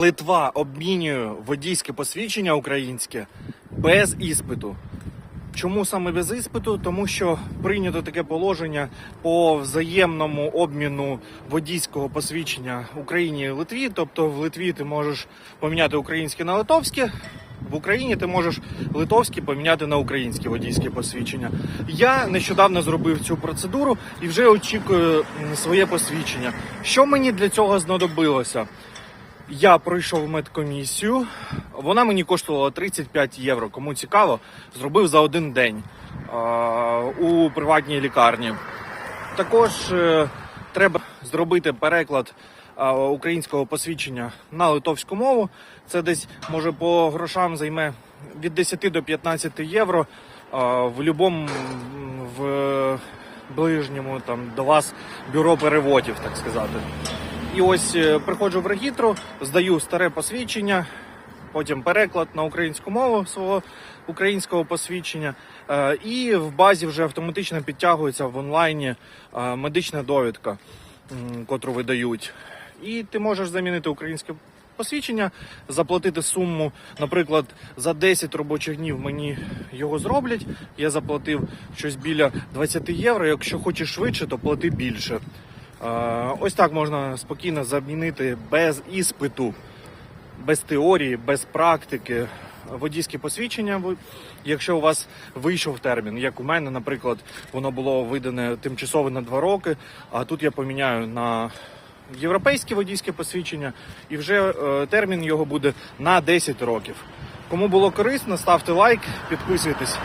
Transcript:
Литва обмінює водійське посвідчення українське без іспиту. Чому саме без іспиту? Тому що прийнято таке положення по взаємному обміну водійського посвідчення Україні і Литві. Тобто в Литві ти можеш поміняти українське на литовське. В Україні ти можеш литовське поміняти на українське водійське посвідчення. Я нещодавно зробив цю процедуру і вже очікую своє посвідчення. Що мені для цього знадобилося? Я пройшов медкомісію. Вона мені коштувала 35 євро. Кому цікаво, зробив за один день у приватній лікарні. Також е, треба зробити переклад українського посвідчення на литовську мову. Це десь може по грошам займе від 10 до 15 євро. В будь-якому в ближньому там до вас бюро переводів, так сказати. І ось е, приходжу в регітру, здаю старе посвідчення, потім переклад на українську мову свого українського посвідчення, е, і в базі вже автоматично підтягується в онлайні е, медична довідка, котру видають. І ти можеш замінити українське посвідчення, заплатити суму, наприклад, за 10 робочих днів мені його зроблять. Я заплатив щось біля 20 євро. Якщо хочеш швидше, то плати більше. Ось так можна спокійно замінити без іспиту, без теорії, без практики водійське посвідчення. Якщо у вас вийшов термін, як у мене, наприклад, воно було видане тимчасово на 2 роки, а тут я поміняю на європейське водійське посвідчення, і вже е, термін його буде на 10 років. Кому було корисно, ставте лайк, підписуйтесь.